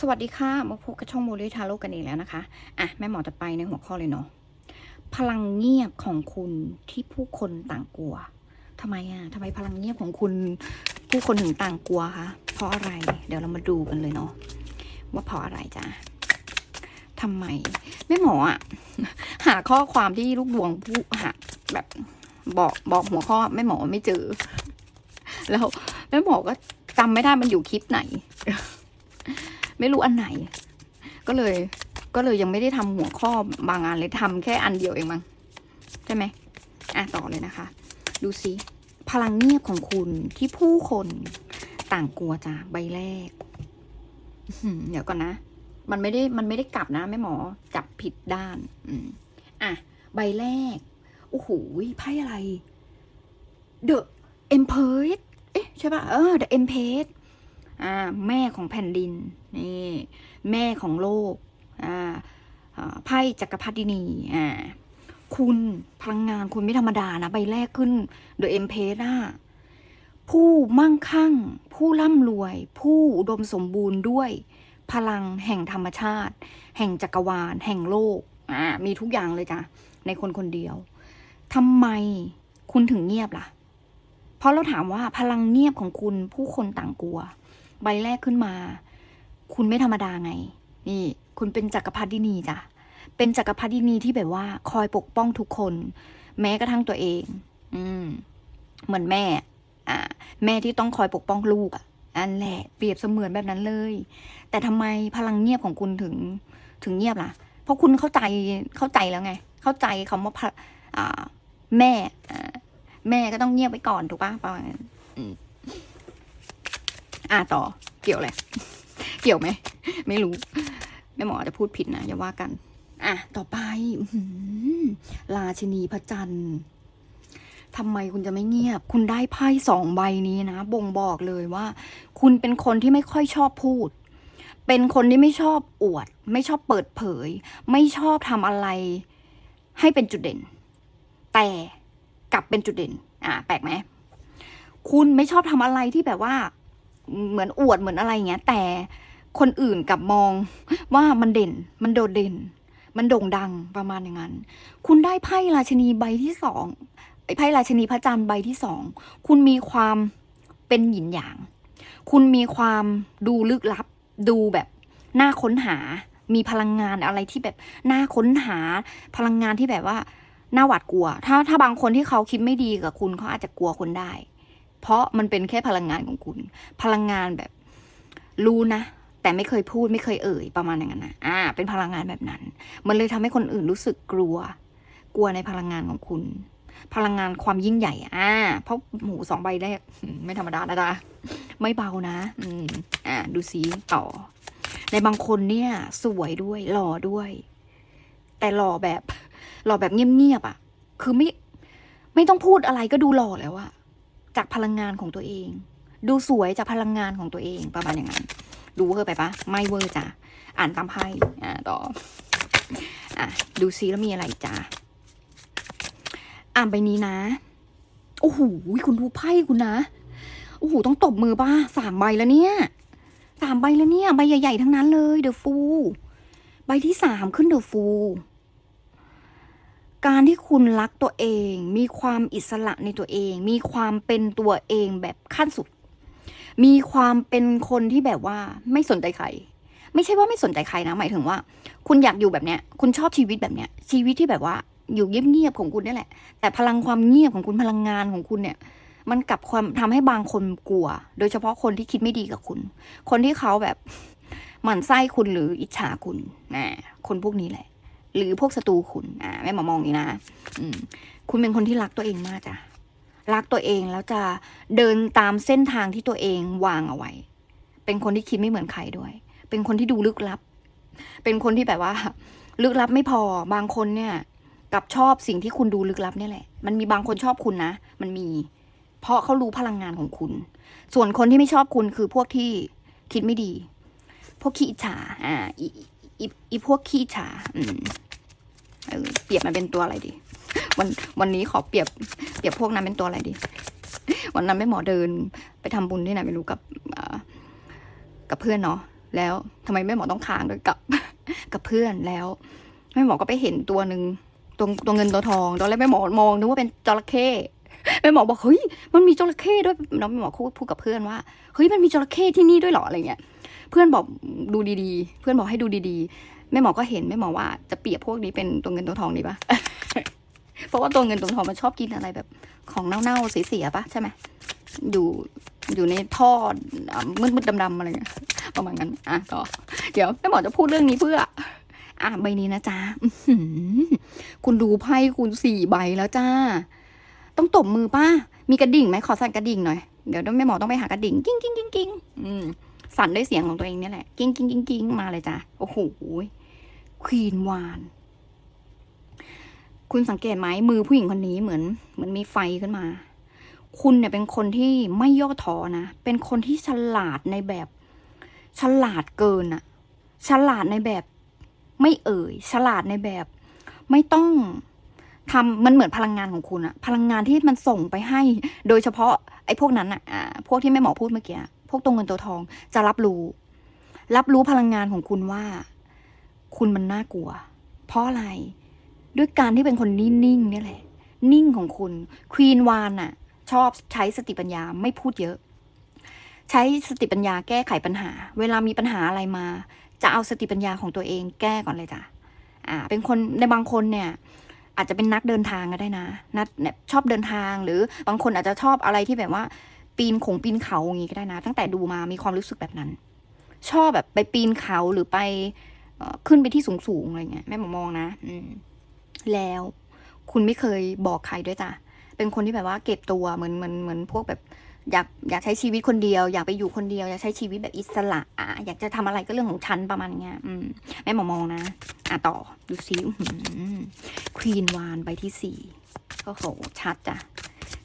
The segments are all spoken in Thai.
สวัสดีค่ะมาพบกับช่องโมเลทาโร่กันอีกแล้วนะคะ อะ แม่หมอจะไปในหัวข้อเลยเนาะพลังเงียบของคุณที่ผู้คนต่างกลัวทำไมอะทำไมพลังเงียบของคุณผู้คนถึงต่างกลัวคะเพราะอะไร เดี๋ยวเรามาดูกันเลยเนาะว่าเพราะอะไรจ้ะทำไมแม่หมออะหาข้อความที่ลูกดวงผู้หาแบบบอกบอกหัวข้อแม่หมอไม่เจอ แล้วแม่หมอก็จำไม่ได้มันอยู่คลิปไหน ไม่รู้อันไหน ก็เลย ก็เลยยังไม่ได้ทำหัวข้อบางอันเลยทำแค่อันเดียวเองมั้งใช่ไหมอะต่อเลยนะคะ ดูสิพลังเงียบของคุณที่ผู้คนต่างกลัวจ้ะใบแรกเดี๋ยวก่อนนะ มันไม่ได้มันไม่ได้กลับนะแม่หมอจับผิดด้าน อืมอะใบแรกโอ้โหไพ่อะไร The Empress เอ๊ะใช่ป่ะเออ The Empress อ่าแม่ของแผ่นดินนี่แม่ของโลกอ่าไพ่จักรพรรดินีอ่าคุณพลังงานคุณไม่ธรรมดานะใบแรกขึ้น The Empress อะผู้มั่งคั่ง ผู้ร่ำรวย ผู้อุดมสมบูรณ์ด้วย พลังแห่งธรรมชาติ แห่งจักรวาล แห่งโลกอ่ามีทุกอย่างเลยจ้ะในคนคนเดียวทำไมคุณถึงเงียบล่ะ เพราะเราถามว่าพลังเงียบของคุณผู้คนต่างกลัว ใบแรกขึ้นมา คุณไม่ธรรมดาไง นี่ คุณเป็นจักรพรรดินีจ้ะเป็นจักรพรรดินีที่แบบว่า คอยปกป้องทุกคน แม้กระทั่งตัวเอง อืม เหมือนแม่ อ่า แม่ที่ต้องคอยปกป้องลูกอะอันแหละเปรียบเสมือนแบบนั้นเลย แต่ทำไมพลังเงียบของคุณถึงถึงเงียบล่ะ เพราะคุณเข้าใจเข้าใจแล้วไง เข้าใจคำว่าพะอ่าแม่อ่าแม่ก็ต้องเงียบไว้ก่อนถูกปะประมาณ อืมอ่าต่อเกี่ยวอะไรเกี่ยวไหม ไม่รู้ แม่หมออาจจะพูดผิดนะอย่าว่ากัน อะ ต่อไปอราชินีพระจันทร์ทำไมคุณจะไม่เงียบ คุณได้ไพ่สองใบนี้นะ บ่งบอกเลยว่า คุณเป็นคนที่ไม่ค่อยชอบพูด เป็นคนที่ไม่ชอบอวด ไม่ชอบเปิดเผย ไม่ชอบทำอะไร ให้เป็นจุดเด่น แต่กลับเป็นจุดเด่น อ่า แปลกไหม คุณไม่ชอบทำอะไรที่แบบว่า เหมือนอวดเหมือนอะไรอย่างเงี้ย แต่คนอื่นกลับมองว่ามันเด่น มันโดดเด่น มันโด่งดังประมาณอย่างนั้น คุณได้ไพ่ราชนีใบที่สองไพ่ราชนีพระจันทร์ใบที่สองคุณมีความเป็นหยินหยาง คุณมีความดูลึกลับ ดูแบบน่าค้นหา มีพลังงานอะไรที่แบบน่าค้นหา พลังงานที่แบบว่าน่าหวาดกลัว ถ้าถ้าบางคนที่เขาคิดไม่ดีกับคุณเขาอาจจะกลัวคุณได้ เพราะมันเป็นแค่พลังงานของคุณ พลังงานแบบรู้นะ แต่ไม่เคยพูดไม่เคยเอ่ยประมาณอย่างนั้นนะอ่า เป็นพลังงานแบบนั้น มันเลยทำให้คนอื่นรู้สึกกลัว กลัวในพลังงานของคุณ พลังงานความยิ่งใหญ่ อ่า เพราะหมูสองใบแรกไม่ธรรมดานะจ๊ะไม่เบานะอืมอ่า ดูสีต่อ ในบางคนเนี่ย สวยด้วยหล่อด้วย แต่หล่อแบบหล่อแบบเงียบๆอะ คือไม่ไม่ต้องพูดอะไรก็ดูหล่อแล้วอะ จากพลังงานของตัวเอง ดูสวยจากพลังงานของตัวเองประมาณอย่างนั้นดูเวอร์ไปปะไม่เวอร์จ้ะอ่านตามไพ่อ่าต่ออะดูซิแล้วมีอะไรจ้ะอ่านใบนี้นะโอ้โหคุณดูไพ่คุณนะโอ้โหต้องตบมือป่ะสามใบแล้วเนี่ยสามใบแล้วเนี่ย ใบใหญ่ ๆ ทั้งนั้นเลยเดอะฟู ใบที่สามขึ้นเดอะฟู การที่คุณรักตัวเอง มีความอิสระในตัวเอง มีความเป็นตัวเองแบบขั้นสุด มีความเป็นคนที่แบบว่าไม่สนใจใคร ไม่ใช่ว่าไม่สนใจใครนะ หมายถึงว่า คุณอยากอยู่แบบเนี้ย คุณชอบชีวิตแบบเนี้ย ชีวิตที่แบบว่าอยู่เงียบๆของคุณนี่แหละ แต่พลังความเงียบของคุณพลังงานของคุณเนี่ย มันกลับความทำให้บางคนกลัว โดยเฉพาะคนที่คิดไม่ดีกับคุณ คนที่เขาแบบหมั่นไส้คุณหรืออิจฉาคุณนะคนพวกนี้แหละ หรือพวกศัตรูคุณอ่าแม่หมอมองอย่างนี้นะอืมคุณเป็นคนที่รักตัวเองมากจ้ะรักตัวเองแล้วจะเดินตามเส้นทางที่ตัวเองวางเอาไว้ เป็นคนที่คิดไม่เหมือนใครด้วย เป็นคนที่ดูลึกลับ เป็นคนที่แบบว่า ลึกลับไม่พอบางคนเนี่ยกับชอบสิ่งที่คุณดูลึกลับเนี่ยแหละ มันมีบางคนชอบคุณนะ มันมี เพราะเขารู้พลังงานของคุณ ส่วนคนที่ไม่ชอบคุณคือพวกที่คิดไม่ดี พวกขี้อิจฉา อ่า อีอีพวกขี้อิจฉาอืมเออเปรียบมันเป็นตัวอะไรดี วันวันนี้ขอเปรียบ เปรียบพวกนั้นเป็นตัวอะไรดี วันนั้นแม่หมอเดินไปทำบุญที่ไหนไม่รู้กับกับเพื่อนเนาะแล้วทำไมแม่หมอต้องค้างด้วยกับ กับเพื่อนแล้วแม่หมอก็ไปเห็นตัวหนึ่งตัวตัวเงินตัวทองตอนแรกแม่หมอมองนึกว่าเป็นจระเข้แม่หมอบอกเฮ้ยมันมีจระเข้ด้วยแล้วแม่หมอพูดกับเพื่อนว่าเฮ้ยมันมีจระเข้ที่นี่ด้วยเหรออะไรเงี้ย เพื่อนบอกดูดีๆ เพื่อนบอกให้ดูดีๆแม่หมอก็เห็นแม่หมอว่าจะเปรียบพวกนี้เป็นตัวเงินตัวทองดีปะเพราะว่าตัวเงินตัวทองมันชอบกินอะไรแบบ ของเน่าๆเสียๆปะใช่ไหมอยู่อยู่ในท่อมืดๆดำๆอะไรเงี้ยประมาณนั้นอะต่อเดี๋ยวแม่หมอจะพูดเรื่องนี้เพื่ออะใบนี้นะจ๊ะคุณดูไพ่คุณสี่ใบแล้วจ้า ต้องตบมือป้ามีกระดิ่งไหมขอสั่นกระดิ่งหน่อย เดี๋ยวแม่หมอต้องไปหากระดิ่ง กิ้งกิ้งกิ้งกิ้งอืม สั่นด้วยเสียงของตัวเองเนี่ยแหละ กิ้งกิ้งกิ้งกิ้งมาเลยจ้ะ โอ้โหควีนวาน คุณสังเกตไหมมือผู้หญิงคนนี้เหมือนเหมือนมีไฟขึ้นมา คุณเนี่ยเป็นคนที่ไม่ย่อท้อนะ เป็นคนที่ฉลาดในแบบ ฉลาดเกินอะฉลาดในแบบไม่เอ่ย ฉลาดในแบบ ไม่ต้องทำมันเหมือนพลังงานของคุณอะพลังงานที่มันส่งไปให้ โดยเฉพาะไอ้พวกนั้นอะอ่าพวกที่แม่หมอพูดเมื่อกี้ พวกตัวเงินตัวทองจะรับรู้ รับรู้พลังงานของคุณว่า คุณมันน่ากลัว เพราะอะไร ด้วยการที่เป็นคนนิ่งๆนี่แหละ นิ่งของคุณควีนวานน่ะชอบใช้สติปัญญาไม่พูดเยอะ ใช้สติปัญญาแก้ไขปัญหา เวลามีปัญหาอะไรมา จะเอาสติปัญญาของตัวเองแก้ก่อนเลยจ้ะอ่า เป็นคนในบางคนเนี่ยอาจจะเป็นนักเดินทางก็ได้นะ นักเนี่ยชอบเดินทางหรือบางคนอาจจะชอบอะไรที่แบบว่า ปีนขงปีนเขาอย่างงี้ก็ได้นะ ตั้งแต่ดูมามีความรู้สึกแบบนั้น ชอบแบบไปปีนเขาหรือไปขึ้นไปที่สูงๆอะไรเงี้ยแม่หมอมองนะ อืม แล้วคุณไม่เคยบอกใครด้วยจ้ะเป็นคนที่แบบว่าเก็บตัวเหมือนเหมือนเหมือนพวกแบบอยากอยากใช้ชีวิตคนเดียว อยากไปอยู่คนเดียว อยากใช้ชีวิตแบบอิสระอะอยากจะทำอะไรก็เรื่องของฉันประมาณเนี้ย อืมแม่หมอมองนะ อะต่อ ดูซิควีนวานใบที่สี่ก็โหชัดจ้ะ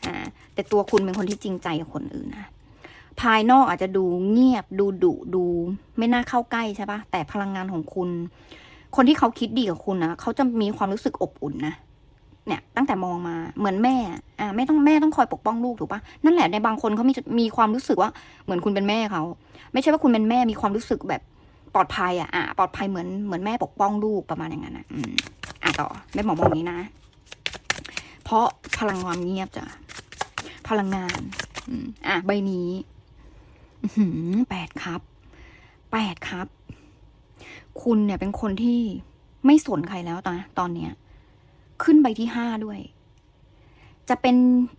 อ่าแต่ตัวคุณเป็นคนที่จริงใจกับคนอื่นนะภายนอกอาจจะดูเงียบดูดุดู ไม่น่าเข้าใกล้ใช่ปะแต่พลังงานของคุณ คนที่เขาคิดดีกับคุณนะเขาจะมีความรู้สึกอบอุ่นนะเนี่ย ตั้งแต่มองมาเหมือนแม่ อ่าไม่ต้องแม่ต้องคอยปกป้องลูกถูกปะนั่นแหละในบางคนเขามีมีความรู้สึกว่าเหมือนคุณเป็นแม่เขาไม่ใช่ว่าคุณเป็นแม่มีความรู้สึกแบบปลอดภัยอะอ่าปลอดภัยเหมือนเหมือนแม่ปกป้องลูกประมาณอย่างนั้นนะอืมอะต่อแม่หมอมองนี้นะ เพราะพลังความเงียบจ้ะ พลังงานอะใบนี้แปดครับแปดครับ คุณเนี่ยเป็นคนที่ไม่สนใครแล้วตอนตอนเนี้ย ขึ้นใบที่ห้าด้วย จะเป็น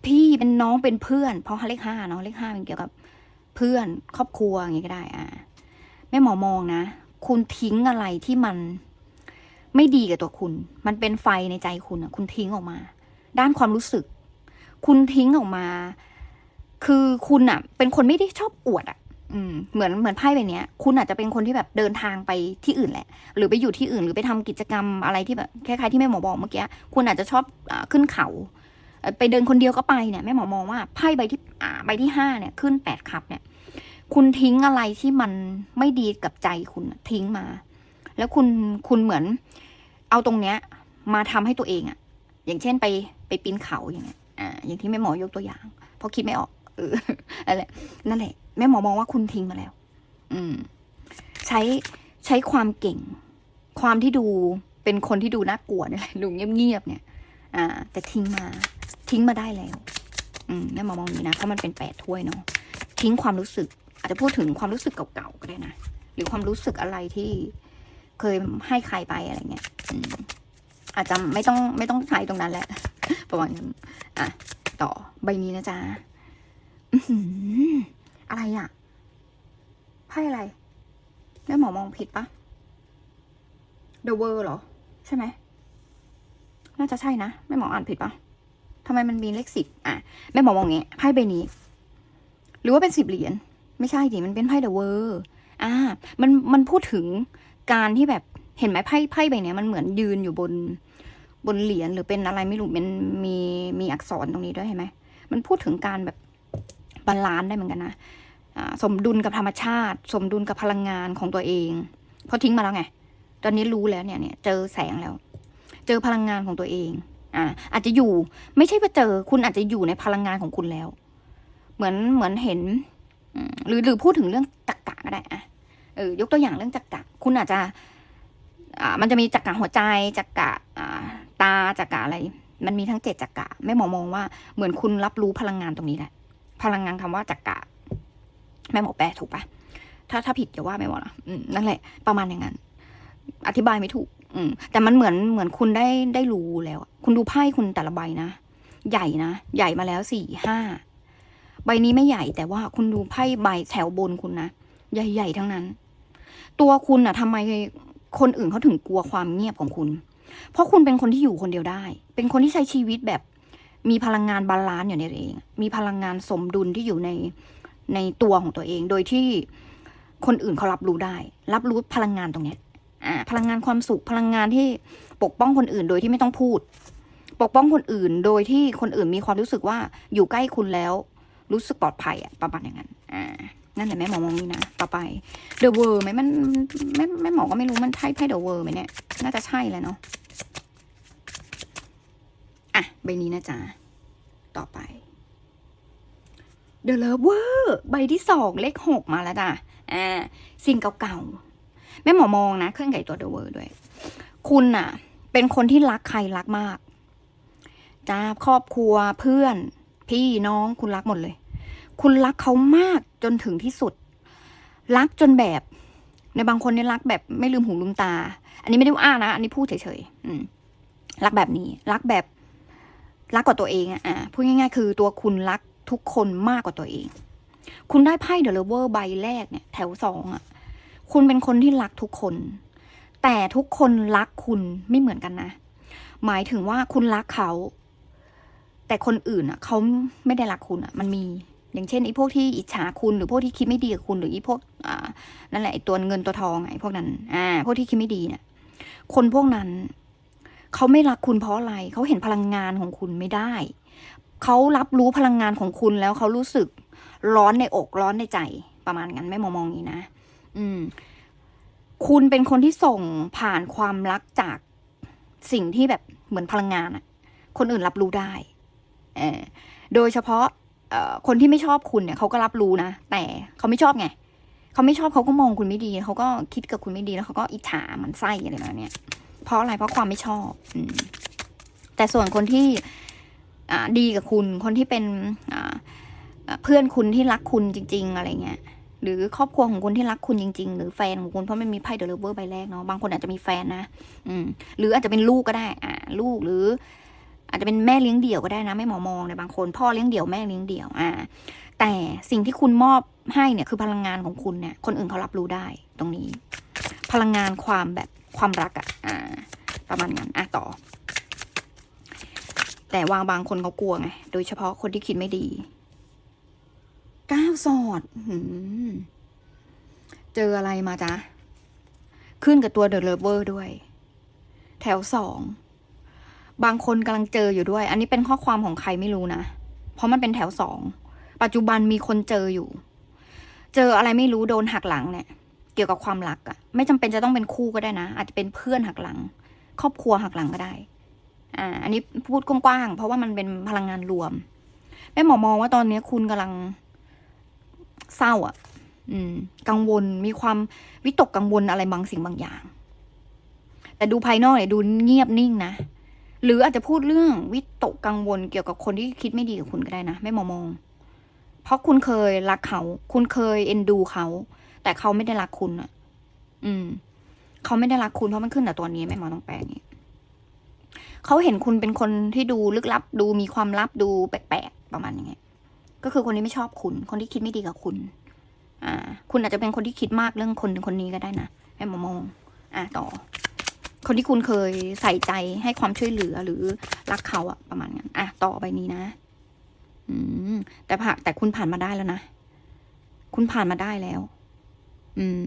พี่เป็นน้องเป็นเพื่อน เพราะเลขห้าเนาะเลขห้าเป็นเกี่ยวกับ เพื่อนครอบครัวอย่างงี้ก็ได้ อ่าแม่หมอมองนะคุณทิ้งอะไรที่มันไม่ดีกับตัวคุณ มันเป็นไฟในใจคุณอะ คุณทิ้งออกมา ด้านความรู้สึก คุณทิ้งออกมา คือคุณอะเป็นคนไม่ได้ชอบอวดอะอืมเหมือนเหมือนไพ่ใบนี้ย คุณอาจจะเป็นคนที่แบบเดินทางไปที่อื่นแหละ หรือไปอยู่ที่อื่น หรือไปทำกิจกรรมอะไรที่แบบคล้ายๆที่แม่หมอบอกเมื่อกี้คุณอาจจะชอบอขึ้นเขา ไปเดินคนเดียวก็ไปเนี่ยแม่หมอมองว่าไพ่ใบที่อ่าใบที่ห้าเนี่ย ขึ้นแปดขับเนี่ย คุณทิ้งอะไรที่มันไม่ดีกับใจคุณทิ้งมา แล้วคุณคุณเหมือน เอาตรงเนี้ย มาทำให้ตัวเองอะ อย่างเช่นไปไปปีนเขาอย่างเงี้ยอ่าอย่างที่แม่หมอยกตัวอย่าง เพราะคิดไม่ออกเออนั่นแหละนั่นแหละแม่หมอมองว่าคุณทิ้งมาแล้ว อืม ใช้ใช้ความเก่ง ความที่ดูเป็นคนที่ดูน่ากลัวเนี่ยแหละดูเงียบๆเนี่ย อ่า แต่ทิ้งมา ทิ้งมาได้แล้ว อืมแม่หมอมองอย่างนี้นะเพราะมันเป็นแปดถ้วยเนาะทิ้งความรู้สึก อาจจะพูดถึงความรู้สึกเก่าๆก็ได้นะหรือความรู้สึกอะไรที่เคยให้ใครไปอะไรเงี้ย อืม อาจจะไม่ต้องไม่ต้องใช้ตรงนั้นแหละประมาณนั้นอะต่อใบนี้นะจ๊ะอะไรอะไพ่อะไรแม่หมอมองผิดปะ The World เหรอ ใช่ไหม น่าจะใช่นะแม่หมออ่านผิดปะทำไมมันมีเลขสิบอะแม่หมอมองอย่างงี้ยไพ่ใบนี้ หรือว่าเป็นสิบเหรียญไม่ใช่ดิมันเป็นไพ่ The World อ่า มันมันพูดถึงการที่แบบ เห็นไหมไพ่ไพ่ใบเนี้ยมันเหมือนยืนอยู่บนบนเหรียญหรือเป็นอะไรไม่รู้มันมีมีอักษรตรงนี้ด้วยเห็นไหมมันพูดถึงการแบบบาลานซ์ได้เหมือนกันนะสมดุลกับธรรมชาติ สมดุลกับพลังงานของตัวเองเพราะทิ้งมาแล้วไง ตอนนี้รู้แล้วเนี่ยเนี่ย เจอแสงแล้ว เจอพลังงานของตัวเองอ่าอาจจะอยู่ไม่ใช่ว่าเจอ คุณอาจจะอยู่ในพลังงานของคุณแล้ว เหมือนเหมือนเห็นหรือหรือพูดถึงเรื่องตรกกะก็ได้อะเเออยกตัวอย่างเรื่องจักระคุณอาจจะ อ่ามันจะมีจักระหัวใจจักระอ่าตาจักระอะไร มันมีทั้งเจ็ดจักระแม่หมอมองว่าเหมือนคุณรับรู้พลังงานตรงนี้แหละ พลังงานคำว่าจักระแม่หมอแปลถูกปะถ้าถ้าผิดอย่าว่าแม่หมอนะอืมนั่นแหละ ประมาณอย่างนั้น อธิบายไม่ถูก อืมแต่มันเหมือนเหมือนคุณได้ได้รู้แล้ว คุณดูไพ่คุณแต่ละใบนะใหญ่นะใหญ่มาแล้วสี่ห้าใบนี้ไม่ใหญ่แต่ว่าคุณดูไพ่ใบแถวบนคุณนะใหญ่ๆทั้งนั้น ตัวคุณอะทำไม คนอื่นเขาถึงกลัวความเงียบของคุณ เพราะคุณเป็นคนที่อยู่คนเดียวได้ เป็นคนที่ใช้ชีวิตแบบ มีพลังงานบาลานซ์อยู่ในตัวเอง มีพลังงานสมดุลที่อยู่ในในตัวของตัวเอง โดยที่คนอื่นเขารับรู้ได้ รับรู้พลังงานตรงเนี้ยอ่าพลังงานความสุข พลังงานที่ปกป้องคนอื่น โดยที่ไม่ต้องพูด ปกป้องคนอื่น โดยที่คนอื่นมีความรู้สึกว่าอยู่ใกล้คุณแล้ว รู้สึกปลอดภัยอะประมาณอย่างนั้น อ่า นั่นแหละแม่หมอมองนี่นะ ต่อไป The World ไหมมันแม่แม่หมอก็ไม่รู้มันใช่ไพ่ The World ไหมเนี่ย น่าจะใช่แหละเนาะ อะ ใบนี้นะจ๊ะ ต่อไป The Lover ใบที่สองเลขหกมาแล้วจ้ะ อ่า สิ่งเก่าๆ แม่หมอมองนะ เครื่องไก่ตัว The World ด้วย คุณน่ะ เป็นคนที่รักใครรักมากจ้าครอบครัวเพื่อน พี่น้องคุณรักหมดเลย คุณรักเขามากจนถึงที่สุด รักจนแบบ ในบางคนเนี่ยรักแบบไม่ลืมหูลืมตา อันนี้ไม่ได้ว่าอ้านะ อันนี้พูดเฉยๆรักแบบนี้ รักแบบ รักกว่าตัวเองอะอะพูดง่าย ๆ คือตัวคุณรักทุกคนมากกว่าตัวเอง คุณได้ไพ่เดอะเลเวอร์ใบแรกเนี่ย แถวสองอะคุณเป็นคนที่รักทุกคน แต่ทุกคนรักคุณไม่เหมือนกันนะ หมายถึงว่าคุณรักเขา แต่คนอื่นอะเขาไม่ได้รักคุณอะ มันมี อย่างเช่นไอ้พวกที่อิจฉาคุณหรือพวกที่คิดไม่ดีกับคุณหรือไอ้พวกอ่านั่นแหละไอ้ตัวเงินตัวทองไอ้พวกนั้นอ่าพวกที่คิดไม่ดีเนี่ยคนพวกนั้นเขาไม่รักคุณเพราะอะไรเขาเห็นพลังงานของคุณไม่ได้เขารับรู้พลังงานของคุณแล้วเขารู้สึกร้อนในอกร้อนในใจประมาณนั้นไม่มองมองอย่างนี้นะ อืม คุณเป็นคนที่ส่งผ่านความรักจากสิ่งที่แบบเหมือนพลังงานอะคนอื่นรับรู้ได้ เออโดยเฉพาะ คนที่ไม่ชอบคุณเนี่ยเขาก็รับรู้นะ แต่เขาไม่ชอบไงเขาไม่ชอบเขาก็มองคุณไม่ดีเขาก็คิดกับคุณไม่ดีแล้วเขาก็อิจฉามันไส้อะไรแบบเนี้ยเพราะอะไรเพราะความไม่ชอบอืมแต่ส่วนคนที่ดีกับคุณ คนที่เป็นเพื่อนคุณที่รักคุณจริง ๆ อะไรเงี้ยหรือครอบครัวของคนที่รักคุณจริง ๆ หรือแฟนของคุณเพราะมันมีไพ่เดอะเลเวอร์ใบแรกเนาะบางคนอาจจะมีแฟนนะอืมหรืออาจจะเป็นลูกก็ได้ อ่า ลูกหรือ อาจจะเป็นแม่เลี้ยงเดี่ยวก็ได้นะไม่หมอมองในบางคน พ่อเลี้ยงเดี่ยวแม่เลี้ยงเดี่ยวอ่าแต่สิ่งที่คุณมอบให้เนี่ยคือพลังงานของคุณเนี่ยคนอื่นเขารับรู้ได้ตรงนี้ พลังงานความแบบความรักอะอ่า ประมาณนั้นอะต่อ แต่วางบางคนเขากลัวไงโดยเฉพาะคนที่คิดไม่ดีก้าวสอดเจออะไรมาจ๊ะ ขึ้นกับตัวเดอะเลเวอร์ด้วย แถวสอง บางคนกำลังเจออยู่ด้วย อันนี้เป็นข้อความของใครไม่รู้นะ เพราะมันเป็นแถวสอง ปัจจุบันมีคนเจออยู่ เจออะไรไม่รู้โดนหักหลังเนี่ย เกี่ยวกับความรักอะไม่จำเป็นจะต้องเป็นคู่ก็ได้นะ อาจจะเป็นเพื่อนหักหลัง ครอบครัวหักหลังก็ได้ อ่า อันนี้พูดกว้างๆ เพราะว่ามันเป็นพลังงานรวม แม่หมอมองว่าตอนนี้คุณกำลังเศร้าอะอืม กังวล มีความวิตกกังวลอะไรบางสิ่งบางอย่าง แต่ดูภายนอกเนี่ยดูเงียบนิ่งนะ หรืออาจจะพูดเรื่องวิตกกังวลเกี่ยวกับคนที่คิดไม่ดีกับคุณก็ได้นะแม่มองมอง เพราะคุณเคยรักเขา คุณเคยเอ็นดูเขา แต่เขาไม่ได้รักคุณอะ อืม เขาไม่ได้รักคุณเพราะมันขึ้นแต่ตัวนี้แม่หมอต้องแปลงนี้เขาเห็นคุณเป็นคนที่ดูลึกลับ ดูมีความลับดูแปลกๆประมาณอย่างเงี้ย ก็คือคนที่ไม่ชอบคุณ คนที่คิดไม่ดีกับคุณ อ่า คุณอาจจะเป็นคนที่คิดมากเรื่องคนคนนี้ก็ได้นะแม่หมอมอง อ่าต่อ คนที่คุณเคยใส่ใจให้ความช่วยเหลือหรือรักเขาอะประมาณนั้นอะต่อไปนี้นะ อืม แต่ผ่านแต่คุณผ่านมาได้แล้วนะคุณผ่านมาได้แล้ว อืม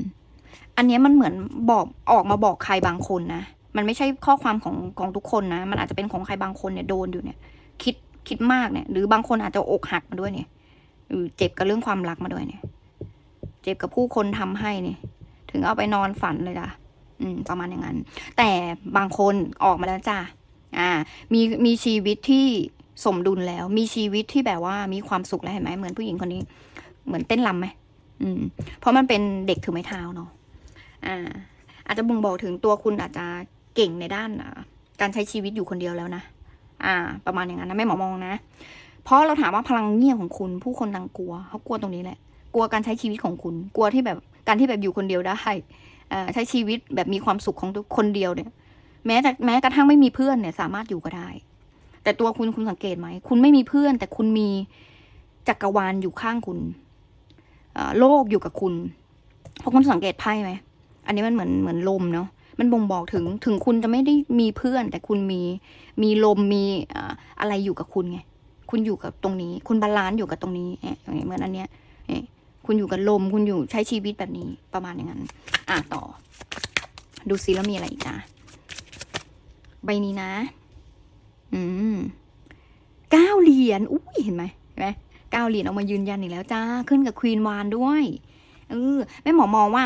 อันนี้มันเหมือนบอกออกมาบอกใครบางคนนะมันไม่ใช่ข้อความของของทุกคนนะ มันอาจจะเป็นของใครบางคนเนี่ยโดนอยู่เนี่ย คิดคิดมากเนี่ย หรือบางคนอาจจะอกหักมาด้วยเนี่ยหรือเจ็บกับเรื่องความรักมาด้วยเนี่ย เจ็บกับผู้คนทำให้เนี่ย ถึงเอาไปนอนฝันเลยจ้ะ อืมประมาณอย่างนั้น แต่บางคนออกมาแล้วจ้ะอ่า มีมีชีวิตที่สมดุลแล้ว มีชีวิตที่แบบว่ามีความสุขแล้วเห็นไหมเหมือนผู้หญิงคนนี้ เหมือนเต้นรำไหมอืม เพราะมันเป็นเด็กถือไม้เท้าเนาะอ่า อาจจะบ่งบอกถึงตัวคุณอาจจะเก่งในด้านการใช้ชีวิตอยู่คนเดียวแล้วนะอ่า ประมาณอย่างนั้นนะแม่หมอมองนะเพราะเราถามว่าพลังเงียบของคุณผู้คนต่างกลัวเขากลัวตรงนี้แหละ กลัวการใช้ชีวิตของคุณ กลัวที่แบบการที่แบบอยู่คนเดียวได้ ใช้ชีวิตแบบมีความสุขของตัวคนเดียวเนี่ย แม้แต่แม้กระทั่งไม่มีเพื่อนเนี่ย สามารถอยู่ก็ได้ แต่ตัวคุณคุณสังเกตไหม คุณไม่มีเพื่อน แต่คุณมีจักรวาลอยู่ข้างคุณโลกอยู่กับคุณเพราะคุณสังเกตไพ่ไหมอันนี้มันเหมือนเหมือนลมเนาะมันบ่งบอกถึงถึงคุณจะไม่ได้มีเพื่อน แต่คุณมีมีลมมีอะไรอยู่กับคุณไงคุณอยู่กับตรงนี้ คุณบาลานซ์อยู่กับตรงนี้เอ๊ะเหมือนอันเนี้ยเคุณอยู่กับลม คุณอยู่ใช้ชีวิตแบบนี้ประมาณอย่างนั้น อะต่อ ดูซิแล้วมีอะไรอีกนะใบนี้นะ อืมเก้าเหรียญอุ้ยเห็นไหมเห็นไหมเก้าเหรียญเอามายืนยันอีกแล้วจ้าขึ้นกับควีนวานด้วยเออแม่หมอมองว่า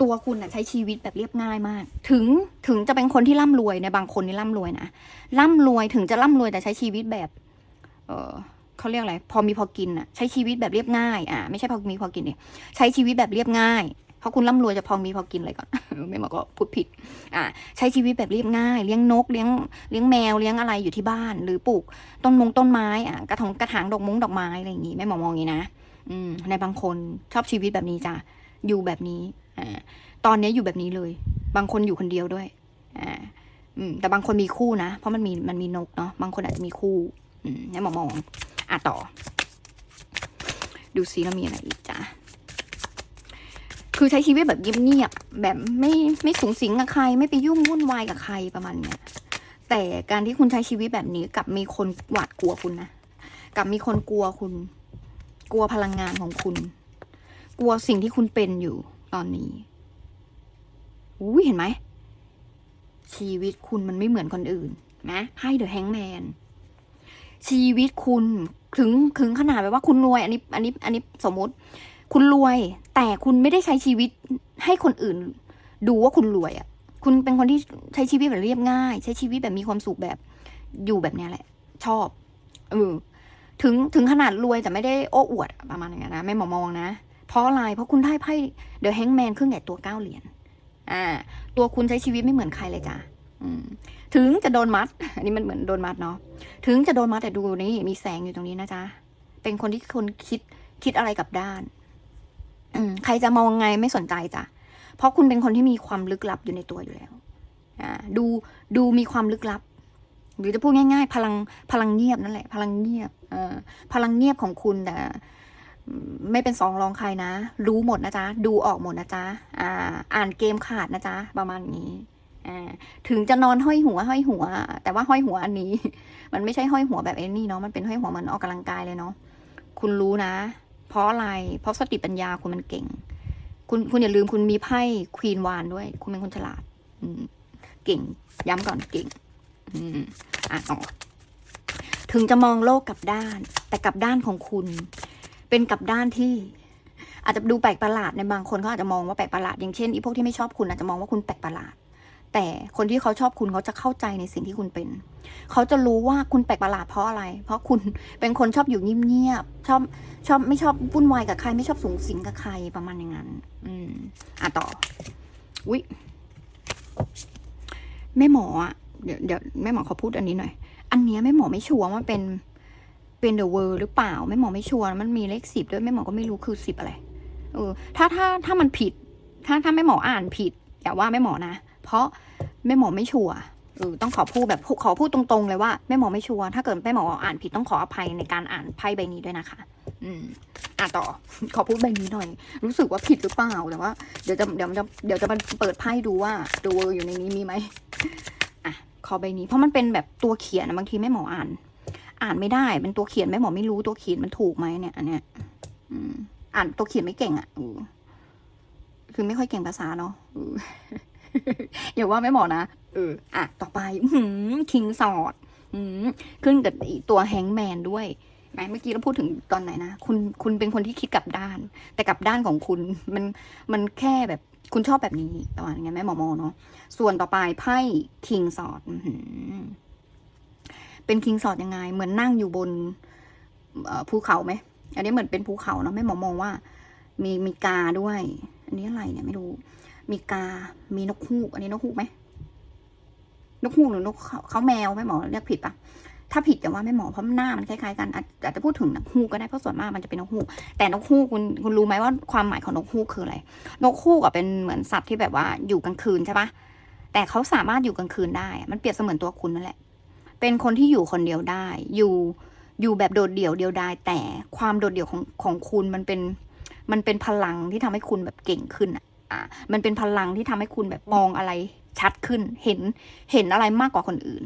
ตัวคุณอะใช้ชีวิตแบบเรียบง่ายมาก ถึงถึงจะเป็นคนที่ร่ำรวยในบางคนนี่ร่ำรวยนะร่ำรวยถึงจะร่ำรวยแต่ใช้ชีวิตแบบ เออ เขาเรียกอะไร พอมีพอกินอะใช้ชีวิตแบบเรียบง่าย อ่าไม่ใช่พอมีพอกินเนี่ยใช้ชีวิตแบบเรียบง่าย เพราะคุณร่ำรวยจะพอมีพอกินอะไรก่อนแม่หมอก็พูดผิด อ่า ใช้ชีวิตแบบเรียบง่าย เลี้ยงนก เลี้ยง เลี้ยงแมว เลี้ยงอะไรอยู่ที่บ้าน หรือปลูกต้นมงต้นไม้ อะ กระถางกระถางดอกมงดอกไม้อะไรอย่างงี้แม่หมอมองอย่างงี้นะ อืม ในบางคนชอบชีวิตแบบนี้จ้ะ อยู่แบบนี้ อ่า ตอนนี้อยู่แบบนี้เลย บางคนอยู่คนเดียวด้วย อ่าอืมแต่บางคนมีคู่นะ เพราะมันมีมันมีนกเนาะบางคนอาจจะมีคู่ อืมให้หมอมอง อะต่อ ดูซิแล้วมีอะไรอีกจ้ะคือใช้ชีวิตแบบเงียบๆแบบไม่ไม่สูงสิงกับใคร ไม่ไปยุ่งวุ่นวายกับใครประมาณเนี้ยแต่การที่คุณใช้ชีวิตแบบนี้กลับมีคนหวาดกลัวคุณนะกลับมีคนกลัวคุณ กลัวพลังงานของคุณ กลัวสิ่งที่คุณเป็นอยู่ตอนนี้อุ้ยเห็นไหม ชีวิตคุณมันไม่เหมือนคนอื่นนะไพ่เดอะแฮงแมน ชีวิตคุณถึงถึงขนาดแบบว่าคุณรวย อันนี้อันนี้อันนี้สมมติ คุณรวย แต่คุณไม่ได้ใช้ชีวิตให้คนอื่น ดูว่าคุณรวยอะ่ะ คุณเป็นคนที่ใช้ชีวิตแบบเรียบง่าย ใช้ชีวิตแบบมีความสุขแบบอยู่แบบเนี้ยแหละ ชอบเออถึงถึงขนาดรวยแต่ไม่ได้โอ้อวดประมาณอย่างนั้นนะไม่หมองมองนะเพราะอะไรเพราะคุณได้ไพ่เดอะแฮงแมนเครื่องใหญ่ตัวเก้าเหรียญอ่า ตัวคุณใช้ชีวิตไม่เหมือนใครเลยจ้ะอืม ถึงจะโดนมัด อันนี้มันเหมือนโดนมัดเนาะ ถึงจะโดนมัดแต่ดูนี่มีแสงอยู่ตรงนี้นะจ๊ะ เป็นคนที่คนคิดคิดอะไรกับด้าน อืมใครจะมองไงไม่สนใจจ้ะ เพราะคุณเป็นคนที่มีความลึกลับอยู่ในตัวอยู่แล้ว อ่า ดูดูมีความลึกลับ หรือจะพูดง่าย ๆ พลังพลังเงียบนั่นแหละ พลังเงียบ เออพลังเงียบของคุณแต่ไม่เป็นสองรองใครนะ รู้หมดนะจ๊ะ ดูออกหมดนะจ๊ะ อ่า อ่านเกมขาดนะจ๊ะ ประมาณนี้ ถึงจะนอนห้อยหัวห้อยหัว แต่ว่าห้อยหัวอันนี้ มันไม่ใช่ห้อยหัวแบบไอ้นี่เนาะมันเป็นห้อยหัวเหมันออกกำลังกายเลยเนาะคุณรู้นะ เพราะอะไร เพราะสติปัญญาคุณมันเก่ง คุณคุณอย่าลืมคุณมีไพ่ควีนวานด้วย คุณเป็นคนฉลาด อืม เก่ง ย้ำก่อนเก่ง อืมอะต่อถึงจะมองโลกกลับด้าน แต่กลับด้านของคุณ เป็นกลับด้านที่ อาจจะดูแปลกประหลาดในบางคนเขาอาจจะมองว่าแปลกประหลาดอย่างเช่นอีพวกที่ไม่ชอบคุณอาจจะมองว่าคุณแปลกประหลาด แต่คนที่เขาชอบคุณเขาจะเข้าใจในสิ่งที่คุณเป็น เขาจะรู้ว่าคุณแปลกประหลาดเพราะอะไร เพราะคุณเป็นคนชอบอยู่เงียบๆชอบชอบไม่ชอบวุ่นวายกับใคร ไม่ชอบสูงสิงกับใครประมาณอย่างนั้น อืมอะต่ออุ้ยแม่หมออะเดี๋ยวเดี๋ยวแม่หมอเขาพูดอันนี้หน่อย อันเนี้ยแม่หมอไม่ชัวร์ว่าเป็นเป็นเดอะเวิร์หรือเปล่าแม่หมอไม่ชัวร์มันมีเลขสิบด้วยแม่หมอก็ไม่รู้คือสิบอะไรเออถ้าถ้าถ้ามันผิด ถ้าถ้าแม่หมออ่านผิดอย่าว่าแม่หมอนะ เพราะแม่หมอไม่ชัวร์ต้องขอพูดแบบขอพูดตรงๆเลยว่าแม่หมอไม่ชัวร์ถ้าเกิดแม่หมออ่านผิดต้องขออภัยในการอ่านไพ่ใบนี้ด้วยนะคะ อืมอะต่อ ขอพูดใบนี้หน่อย รู้สึกว่าผิดหรือเปล่าแต่ว่าเดี๋ยวจะเดี๋ยวจะเดี๋ยวจะมาเปิดไพ่ดูว่าดูอยู่ในนี้มีไหมอะขอใบนี้เพราะมันเป็นแบบตัวเขียนบางทีแม่หมออ่าน อ่านไม่ได้เป็นตัวเขียนแม่หมอไม่รู้ตัวเขียนมันถูกไหมเนี่ยอันเนี้ยอืมอ่านตัวเขียนไม่เก่งอะคือไม่ค่อยเก่งภาษาเนาะ อืออย่าว่าไม่หมอนะ เออ อะ ต่อไปคิงสอดขึ้นกับอีตัวแฮงแมนด้วยไหมเมื่อกี้เราพูดถึงตอนไหนนะ คุณ คุณเป็นคนที่คิดกลับด้าน แต่กลับด้านของคุณ มัน มันแค่แบบ คุณชอบแบบนี้ ประมาณนี้นแม่หมอมอเนาะ ส่วนต่อไปไพ่คิงสอดเป็นคิงสอดยังไง เหมือนนั่งอยู่บนเอ่อภูเขาไหม อันนี้เหมือนเป็นภูเขาเนาะแม่หมอมองว่า มี มีกาด้วย อันนี้อะไรเนี่ยไม่รู้ มีกา มีนกฮูก อันนี้นกฮูกไหม นกฮูกหรือนกเขาแมวแม่หมอเรียกผิดปะถ้าผิดแต่ว่าแม่หมอเพราะหน้ามันคล้ายๆกันอาจจะพูดถึงนกฮูกก็ได้เพราะส่วนมากมันจะเป็นนกฮูกแต่นกฮูกคุณคุณรู้ไหมว่าความหมายของนกฮูกคืออะไร นกฮูกอะเป็นเหมือนสัตว์ที่แบบว่าอยู่กลางคืนใช่ปะแต่เขาสามารถอยู่กลางคืนได้ มันเปรียบเสมือนตัวคุณนั่นแหละ เป็นคนที่อยู่คนเดียวได้ อยู่อยู่แบบโดดเดี่ยวเดียวดายแต่ความโดดเดี่ยวของของคุณมันเป็นมันเป็นพลังที่ทำให้คุณแบบเก่งขึ้นอะ อะมันเป็นพลังที่ทำให้คุณแบบมองอะไรชัดขึ้น เห็นเห็นอะไรมากกว่าคนอื่น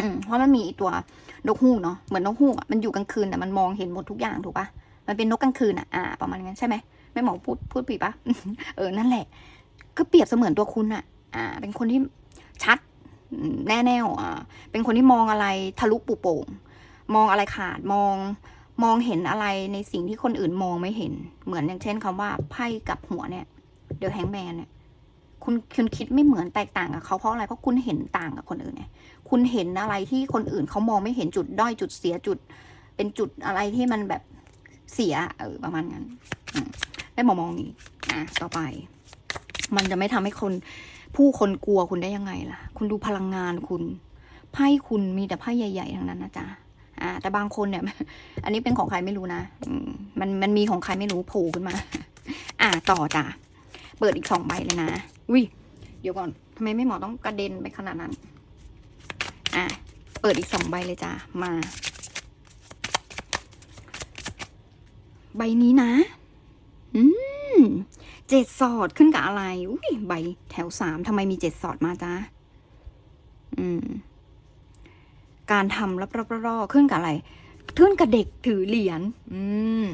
อืมเพราะมันมีตัวนกฮูกเนาะเหมือนนกฮูกอะมันอยู่กลางคืนแต่มันมองเห็นหมดทุกอย่างถูกปะมันเป็นนกกลางคืนอะอ่าประมาณนั้นใช่ไหมแม่หมอพูดพูดผิดปะเออนั่นแหละ ก็เปรียบเสมือนตัวคุณอะอ่า เป็นคนที่ชัดแน่แน่วอ่าเป็นคนที่มองอะไรทะลุปุโป่งมองอะไรขาดมองมองเห็นอะไรในสิ่งที่คนอื่นมองไม่เห็น เหมือนอย่างเช่นคำว่าไพ่กับหัวเนี่ย เดอะแฮงแมนเนี่ยคุณคุณคิดไม่เหมือนแตกต่างกับเขาเพราะอะไรเพราะคุณเห็นต่างกับคนอื่นไงคุณเห็นอะไรที่คนอื่นเขามองไม่เห็นจุดด้อยจุดเสียจุด เป็นจุดอะไรที่มันแบบเสียเออประมาณนั้นได้มอมองนี้อะต่อไป มันจะไม่ทำให้คนผู้คนกลัวคุณได้ยังไงล่ะ คุณดูพลังงานคุณไพ่คุณมีแต่ไพ่ใหญ่ๆทั้งนั้นนะจ๊ะอ่า แต่บางคนเนี่ย อันนี้เป็นของใครไม่รู้นะอืมมันมันมีของใครไม่รู้โผล่ขึ้นมา อ่าต่อจ้ะ เปิดอีกสองใบเลยนะอุ้ยเดี๋ยวก่อนทำไมไม่หมอต้องกระเด็นไปขนาดนั้น อะ เปิดอีกสองใบเลยจ้ะมา ใบนี้นะ อืมเจ็ดสอดขึ้นกับอะไร อุ้ยใบแถวสามทำไมมีเจ็ดสอดมาจ้าอืม การทำรับรับรอขึ้นกับอะไรขึ้นกับเด็กถือเหรียญ อืม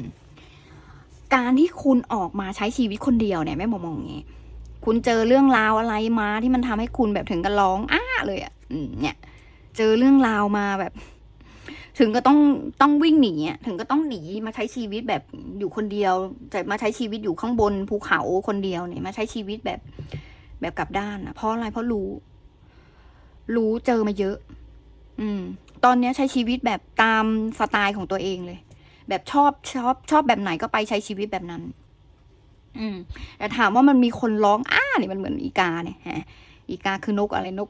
การที่คุณออกมาใช้ชีวิตคนเดียวเนี่ยแม่มองมองอย่างงี้คุณเจอเรื่องราวอะไรมาที่มันทำให้คุณแบบถึงกับร้องอ้าเลยอะ่ะเนี่ย เจอเรื่องราวมาแบบ ถึงก็ต้องต้องวิ่งหนีอะถึงก็ต้องหนีมาใช้ชีวิตแบบอยู่คนเดียวจะมาใช้ชีวิตอยู่ข้างบนภูเขาคนเดียวเนี่ยมาใช้ชีวิตแบบแบบกลับด้านอะเพราะอะไรเพราะรู้ รู้เจอมาเยอะ อืม ตอนเนี้ยใช้ชีวิตแบบตามสไตล์ของตัวเองเลย แบบชอบชอบชอบแบบไหนก็ไปใช้ชีวิตแบบนั้น อืม แต่ถามว่ามันมีคนร้องอ้าเนี่ยมันเหมือนอีกาเนี่ยฮะอีกาคือนกอะไรนก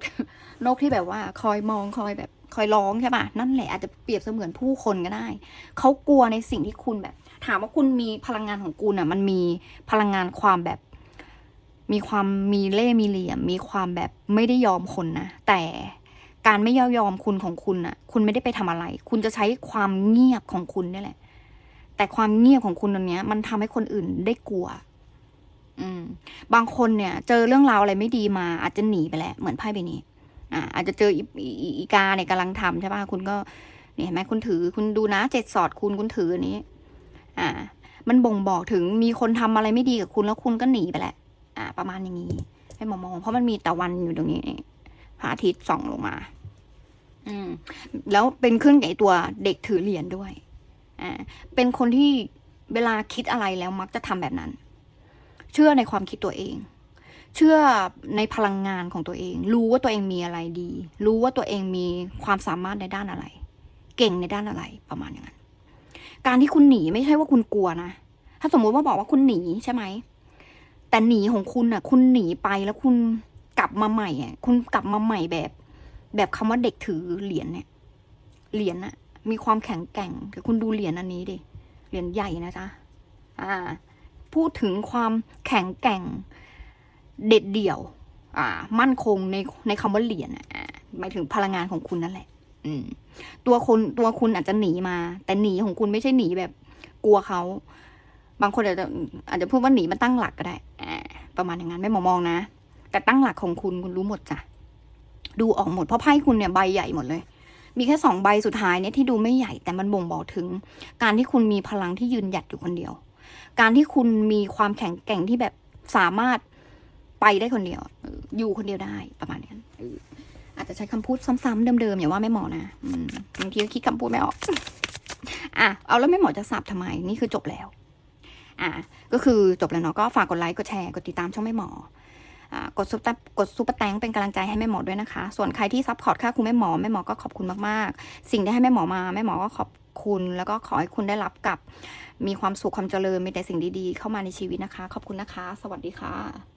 นกที่แบบว่า คอยมองคอยแบบ คอยร้องใช่ป่ะนั่นแหละอาจจะเปรียบเสมือนผู้คนก็ได้เขากลัวในสิ่งที่คุณแบบ ถามว่าคุณมีพลังงานของคุณอะ มันมีพลังงานความแบบ มีความมีเล่มีเหลี่ยม มีความแบบไม่ได้ยอมคนนะแต่การไม่ยอมยอมคุณของคุณอะ คุณไม่ได้ไปทำอะไร คุณจะใช้ความเงียบของคุณนี่แหละ แต่ความเงียบของคุณตรงเนี้ย มันทำให้คนอื่นได้กลัว อืม บางคนเนี่ย เจอเรื่องราวอะไรไม่ดีมา อาจจะหนีไปแล้วเหมือนไพ่ใบนี้ อ่า อาจจะเจออีกาเนี่ยกำลังทำใช่ป่ะคุณก็เนี่ยเห็นไหมคุณถือ คุณดูนะเจ็ดสอดคุณคุณถืออันนี้ อ่า มันบ่งบอกถึงมีคนทำอะไรไม่ดีกับคุณแล้วคุณก็หนีไปแหละอ่า ประมาณอย่างนี้ ให้มองมองเพราะมันมีตะวันอยู่ตรงนี้พระอาทิตย์ส่องลงมา อืม แล้วเป็นขึ้นกับไอ้ตัวเด็กถือเหรียญด้วย อ่าเป็นคนที่เวลาคิดอะไรแล้วมักจะทำแบบนั้น เชื่อในความคิดตัวเอง เชื่อในพลังงานของตัวเอง รู้ว่าตัวเองมีอะไรดี รู้ว่าตัวเองมีความสามารถในด้านอะไร เก่งในด้านอะไรประมาณอย่างนั้น การที่คุณหนีไม่ใช่ว่าคุณกลัวนะ ถ้าสมมุติว่าบอกว่าคุณหนีใช่ไหม แต่หนีของคุณอะ คุณหนีไปแล้วคุณกลับมาใหม่อะคุณกลับมาใหม่แบบ แบบคำว่าเด็กถือเหรียญเนี่ย เหรียญน่ะ มีความแข็งแกร่งเดี๋ยวคุณดูเหรียญอันนี้ดิ เหรียญใหญ่นะจ๊ะ อ่า พูดถึงความแข็งแกร่ง เด็ดเดี่ยว อ่า มั่นคงในในคำว่าเหรียญอะอ่าหมายถึงพลังงานของคุณนั่นแหละ อืม ตัวคนตัวคุณอาจจะหนีมา แต่หนีของคุณไม่ใช่หนีแบบ กลัวเขา บางคนอาจจะอาจจะพูดว่าหนีมาตั้งหลักก็ได้อ่าประมาณอย่างนั้นไม่มอมองนะแต่ตั้งหลักของคุณคุณรู้หมดจ้ะดูออกหมดเพราะไพ่คุณเนี่ยใบใหญ่หมดเลย มีแค่สองใบสุดท้ายเนี่ยที่ดูไม่ใหญ่แต่มันบ่งบอกถึง การที่คุณมีพลังที่ยืนหยัดอยู่คนเดียว การที่คุณมีความแข็งแกร่งที่แบบสามารถไปได้คนเดียว อยู่คนเดียวได้ประมาณนั้นอาจจะใช้คำพูดซ้ำๆเดิมๆอย่าว่าไม่หมอนะบางทีก็คิดคำพูดไม่ออกอะเอาแล้วไม่หมอจะสับทำไมนี่คือจบแล้ว อะก็คือจบแล้วเนาะก็ฝากกดไลค์กดแชร์กดติดตามช่องไม่หมอ กดซุปเปอร์กดซุปเปอร์แตงเป็นกำลังใจให้แม่หมอด้วยนะคะ ส่วนใครที่ซัพพอร์ตค่าคุณแม่หมอแม่หมอก็ขอบคุณมากๆ สิ่งที่ให้แม่หมอมาแม่หมอก็ขอบคุณ แล้วก็ขอให้คุณได้รับกับ มีความสุขความเจริญมีแต่สิ่งดีๆ เข้ามาในชีวิตนะคะ ขอบคุณนะคะ สวัสดีค่ะ